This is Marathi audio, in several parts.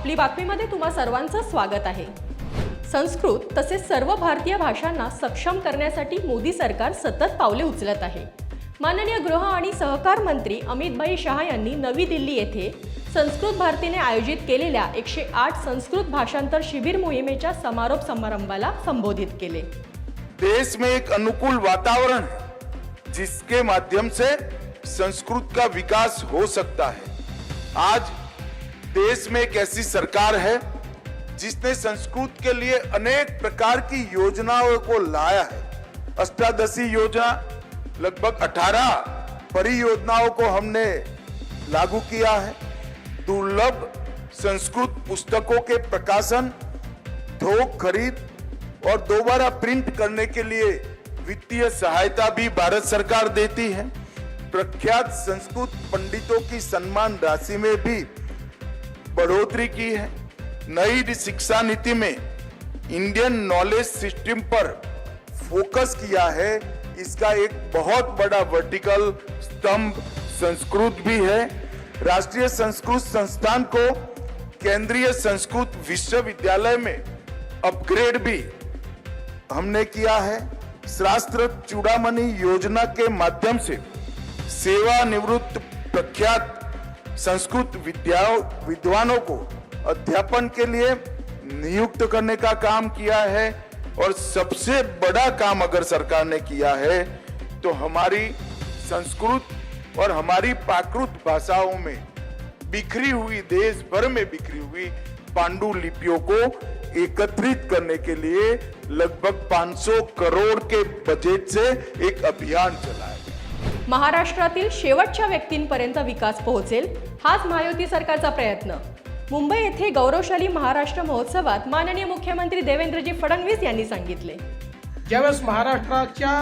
आपली बातमीमध्ये तुम्हा सर्वांचं स्वागत आहे. संस्कृत तसेच सर्व भारतीय भाषांना सक्षम करण्यासाठी मोदी सरकार सतत पावले उचलत आहे. माननीय गृह आणि सहकार मंत्री अमितभाई शहा यांनी नवी दिल्ली येथे संस्कृत भारतीने आयोजित केलेल्या एकशे आठ संस्कृत भाषांतर शिबिर मोहिमेच्या समारोप समारंभाला संबोधित केले. देश में एक अनुकूल वातावरण जिसके माध्यम से संस्कृत का विकास हो सकता है। आज देश में एक ऐसी सरकार है, जिसने संस्कृत के लिए अनेक प्रकार की योजनाओं को लाया है। अष्टादशी योजना, लगभग 18 परियोजनाओं को हमने लागू किया है। दुर्लभ संस्कृत पुस्तकों के प्रकाशन, थोक खरीद और दोबारा प्रिंट करने के लिए वित्तीय सहायता भी भारत सरकार देती है। प्रख्यात संस्कृत पंडितों की सम्मान राशि में भी बढ़ोतरी की है। नई शिक्षा नीति में इंडियन नॉलेज सिस्टम पर फोकस किया है। इसका एक बहुत बड़ा वर्टिकल स्तंभ संस्कृत भी है। राष्ट्रीय संस्कृत संस्थान को केंद्रीय संस्कृत विश्वविद्यालय में अपग्रेड भी हमने किया है। शास्त्र चूड़ामणि योजना के माध्यम से सेवानिवृत्त प्रख्यात संस्कृत विद्या विद्वानों को अध्यापन के लिए नियुक्त करने का काम किया है और सबसे बड़ा काम अगर सरकार ने किया है तो हमारी संस्कृत और हमारी प्राकृत भाषाओं में बिखरी हुई, देश भर में बिखरी हुई पांडुलिपियों को एकत्रित करने के लिए लगभग 500 करोड़ के बजट से एक अभियान चलाया महाराष्ट्रातील शेवटच्या व्यक्तींपर्यंत विकास पोहोचेल हाच महायुती सरकारचा प्रयत्न. मुंबई येथे गौरवशाली महाराष्ट्र महोत्सवात माननीय मुख्यमंत्री देवेंद्रजी फडणवीस यांनी सांगितले. ज्यावेळेस महाराष्ट्राच्या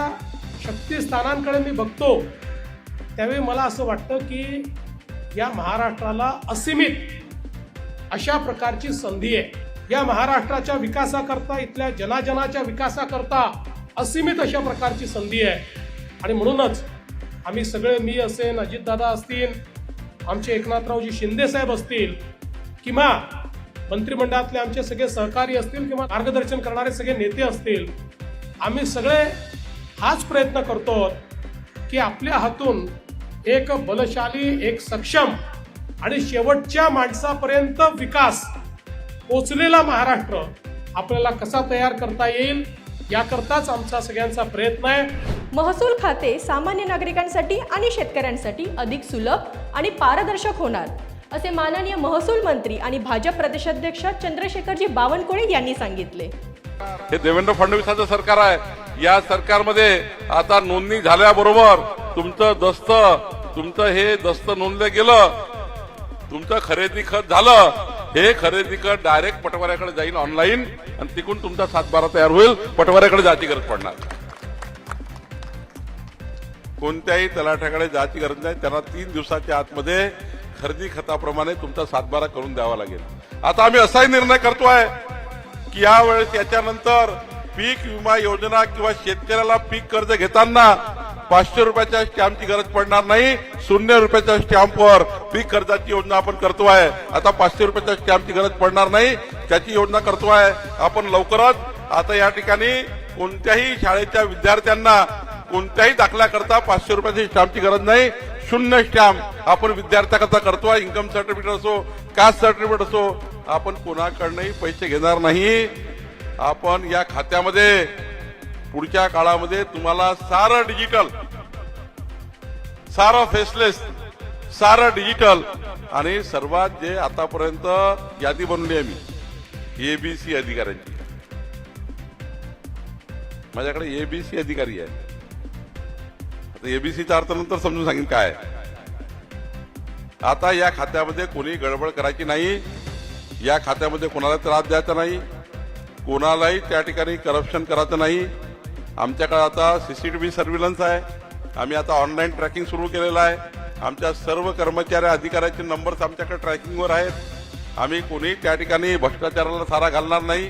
शक्तिस्थानांकडे मी बघतो त्यावेळी मला असं वाटतं की या महाराष्ट्राला असीमित अशा प्रकारची संधी आहे. या महाराष्ट्राच्या विकासाकरता इथल्या जनाजनाच्या विकासाकरता असीमित अशा प्रकारची संधी आहे. आणि म्हणूनच आम्ही सगळे मी असेन अजितदादा असतील आमचे एकनाथरावजी शिंदे साहेब असतील किंवा मंत्रिमंडळातले आमचे सगळे सहकारी असतील किंवा मार्गदर्शन करणारे सगळे नेते असतील आम्ही सगळे हाच प्रयत्न करतो की आपल्या हातून एक बलशाली एक सक्षम आणि शेवटच्या माणसापर्यंत विकास पोचलेला महाराष्ट्र आपल्याला कसा तयार करता येईल याकरताच आमचा सगळ्यांचा प्रयत्न आहे. महसूल खाते सामान्य नागरिकांसाठी आणि शेतकऱ्यांसाठी अधिक सुलभ आणि पारदर्शक होणार असे माननीय महसूल मंत्री आणि भाजप प्रदेशाध्यक्ष चंद्रशेखरजी बावनकुळे यांनी सांगितले. हे देवेंद्र फडणवीसाचं सरकार आहे. या सरकारमध्ये आता नोंदणी झाल्याबरोबर तुमचं दस्त तुमचं हे दस्त नोंदलं गेलं तुमचं खरेदी खत झालं हे खरेदी कर डायरेक्ट पटवाऱ्याकडे जाईल ऑनलाईन आणि तिकडून तुमचा सातबारा तयार होईल. पटवाऱ्याकडे जायची गरज पडणार. कोणत्याही तलाठ्याकडे जायची गरज नाही. त्यांना तीन दिवसाच्या आतमध्ये खरेदी खताप्रमाणे तुमचा सातबारा करून द्यावा लागेल. आता आम्ही असाही निर्णय करतोय की यावेळेस याच्यानंतर पीक विमा योजना किंवा शेतकऱ्याला पीक कर्ज घेताना पाचशे रुपयाच्या स्टॅम्पची गरज पडणार नाही. शून्य रुपयाच्या स्टॅम्पवर पीक कर्जाची योजना आपण करतो आहे आता पाचशे रुपयाच्या स्टॅम्पची गरज पडणार नाही. त्याची योजना करतो आहे आपण लवकरच आता या ठिकाणी कोणत्याही शाळेच्या विद्यार्थ्यांना कोणत्याही दाखल्याकरता पाचशे रुपयाची स्टॅम्पची गरज नाही. शून्य स्टॅम्प आपण विद्यार्थ्याकरता आहे इन्कम सर्टिफिकेट असो कास्ट सर्टिफिकेट असो आपण कोणाकडनंही पैसे घेणार नाही. आपण या खात्यामध्ये पुढच्या काळामध्ये तुम्हाला सारं डिजिटल सारं फेसलेस सारं डिजिटल आणि सर्वात जे आतापर्यंत यादी बनवली आहे मी एबीसी अधिकाऱ्यांची. माझ्याकडे एबीसी अधिकारी आहे आता एबीसीचा अर्थ नंतर समजून सांगेन काय आता या खात्यामध्ये कोणी गडबड करायची नाही या खात्यामध्ये कोणाला त्रास द्यायचा नाही कोणालाही त्या ठिकाणी करप्शन करायचं नाही आमच्याकडे आता C C T V surveillance आहे. आम्ही आता ऑनलाईन ट्रॅकिंग सुरू केलेलं आहे. आमच्या सर्व कर्मचारी अधिकाऱ्याचे नंबर्स आमच्याकडे ट्रॅकिंगवर आहेत. आम्ही कोणी त्या ठिकाणी भ्रष्टाचाराला सारा घालणार नाही.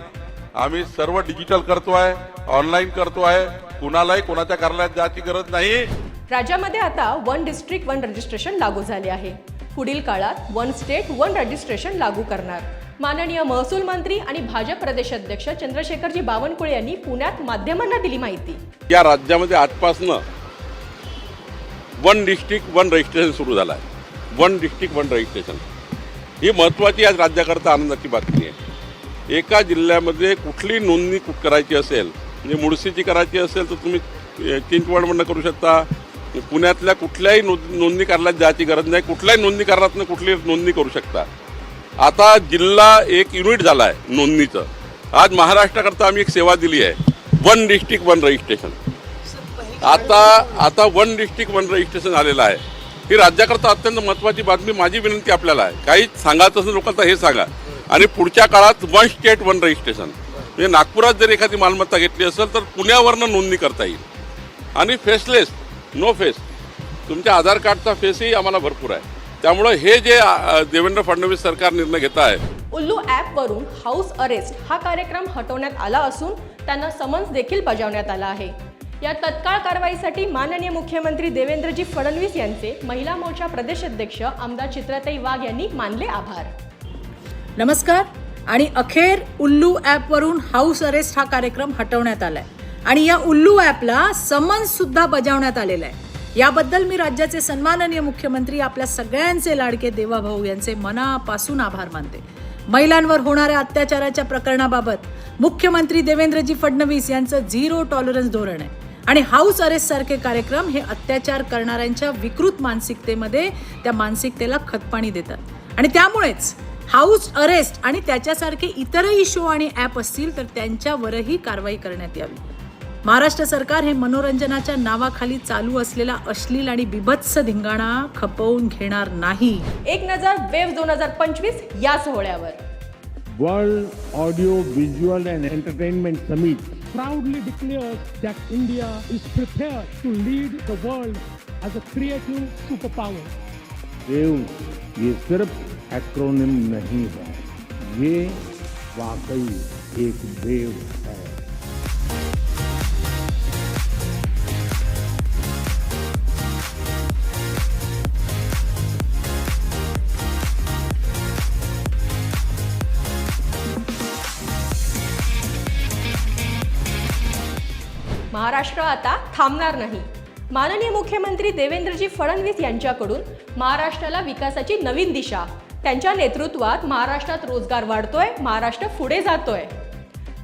आम्ही सर्व डिजिटल करतो आहे ऑनलाईन करतो आहे. कुणालाही कोणाच्या कार्यालयात जायची गरज नाही. राज्यामध्ये आता वन डिस्ट्रिक्ट वन रजिस्ट्रेशन लागू झाले आहे. पुढील काळात वन स्टेट वन रजिस्ट्रेशन लागू करणार. माननीय महसूल मंत्री आणि भाजप प्रदेशाध्यक्ष चंद्रशेखरजी बावनकुळे यांनी पुण्यात माध्यमांना दिली माहिती. या राज्यामध्ये आजपासनं वन डिस्ट्रिक्ट वन रजिस्ट्रेशन सुरू झालं आहे वन डिस्ट्रिक्ट वन रजिस्ट्रेशन. ही महत्त्वाची आज राज्याकरता आनंदाची बातमी आहे. एका जिल्ह्यामध्ये कुठली नोंदणी करायची असेल म्हणजे मुळशीची करायची असेल तर तुम्ही चिंचवडमधनं करू शकता. पुण्यातल्या कुठल्याही नोंद नोंदणी कार्यालयात जायची गरज नाही. कुठल्याही नोंदणी कार्यालयातनं कुठली नोंदणी करू शकता. आता जिल्हा एक युनिट झाला आहे नोंदणीचं. आज महाराष्ट्राकरता आम्ही एक सेवा दिली आहे. One district one registration. आता आता वन डिस्ट्रिक्ट वन रजिस्ट्रेशन आलेलं आहे. ही राज्याकरता अत्यंत महत्त्वाची बातमी माझी विनंती आपल्याला आहे. काही सांगायचं असेल लोकांना हे सांगा. आणि पुढच्या काळात वन स्टेट वन रजिस्ट्रेशन. म्हणजे नागपुरात जर एखादी मालमत्ता घेतली असेल तर पुण्यावरनं नोंदणी करता येईल. आणि फेसलेस नो फेस. तुमच्या आधार कार्डचा फेसही आम्हाला भरपूर आहे. त्यामुळं हे जे देवेंद्र फडणवीस सरकार निर्णय घेत आहे. उल्लू ॲपवरून हाऊस अरेस्ट हा कार्यक्रम हटवण्यात आला असून त्यांना समन्स देखील बजावण्यात आला आहे. या तत्काळ कारवाईसाठी माननीय मुख्यमंत्री देवेंद्रजी फडणवीस यांचे महिला मोर्चा प्रदेशाध्यक्ष आमदार चित्रताई वाघ यांनी मानले आभार. नमस्कार. आणि अखेर उल्लू ॲपवरून हाऊस अरेस्ट हा कार्यक्रम हटवण्यात आलाय. आणि या उल्लू ॲपला समन्स सुद्धा बजावण्यात आलेलं आहे. याबद्दल मी राज्याचे सन्माननीय मुख्यमंत्री आपल्या सगळ्यांचे लाडके देवाभाऊ यांचे मनापासून आभार मानते. महिलांवर होणाऱ्या अत्याचाराच्या प्रकरणाबाबत मुख्यमंत्री देवेंद्रजी फडणवीस यांचं झिरो टॉलरन्स धोरण आहे. आणि हाऊस अरेस्ट सारखे कार्यक्रम हे अत्याचार करणाऱ्यांच्या विकृत मानसिकतेमध्ये त्या मानसिकतेला खतपाणी देतात. आणि त्यामुळेच हाऊस अरेस्ट आणि त्याच्यासारखे इतरही शो आणि ॲप असतील तर त्यांच्यावरही कारवाई करण्यात यावी. महाराष्ट्र सरकार हे मनोरंजनाच्या नावाखाली चालू असलेला अश्लील आणि बिभत्स धिंगाणा खपवून घेणार नाही. एक नजर वेव दोन हजार पंचवीस या सोहळ्यावर. World audio visual and entertainment summit proudly declare that India is prepare to lead the world as a creative super power देव ये सिर्फ ॲक्रोनिम नाही ये वाकई एक देव है। महाराष्ट्र आता थांबणार नाही. माननीय मुख्यमंत्री देवेंद्रजी फडणवीस यांच्याकडून महाराष्ट्राला विकासाची नवीन दिशा. त्यांच्या नेतृत्वात महाराष्ट्रात रोजगार वाढतोय महाराष्ट्र पुढे जातोय.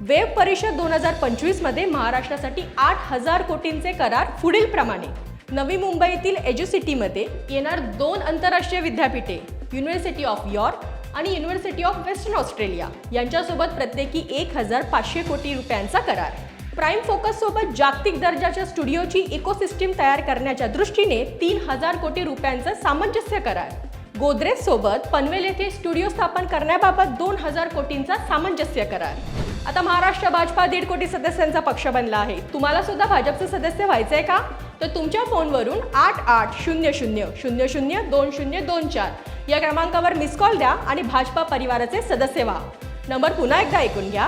वेब परिषद दोन हजार पंचवीसमध्ये महाराष्ट्रासाठी आठ हजार कोटींचे करार पुढील प्रमाणे. नवी मुंबईतील एज्युसिटीमध्ये येणार दोन आंतरराष्ट्रीय विद्यापीठे युनिव्हर्सिटी ऑफ यॉर्क आणि युनिव्हर्सिटी ऑफ वेस्टर्न ऑस्ट्रेलिया यांच्यासोबत प्रत्येकी एक हजार पाचशे कोटी रुपयांचा करार. प्राईम फोकस सोबत जागतिक दर्जाच्या स्टुडिओची इकोसिस्टीम तयार करण्याच्या दृष्टीने तीन हजार कोटी रुपयांचं सामंजस्य करार. गोदरेज सोबत पनवेल येथे स्टुडिओ स्थापन करण्याबाबत दोन हजार कोटींचा सामंजस्य करार. आता महाराष्ट्र भाजपा दीड कोटी सदस्यांचा पक्ष बनला आहे. तुम्हाला सुद्धा भाजपचं सदस्य व्हायचंय का? तर तुमच्या फोनवरून आठ आठ शून्य शून्य शून्य शून्य दोन शून्य दोन चार या क्रमांकावर मिस कॉल द्या आणि भाजपा परिवाराचे सदस्य व्हा. नंबर पुन्हा एकदा ऐकून घ्या.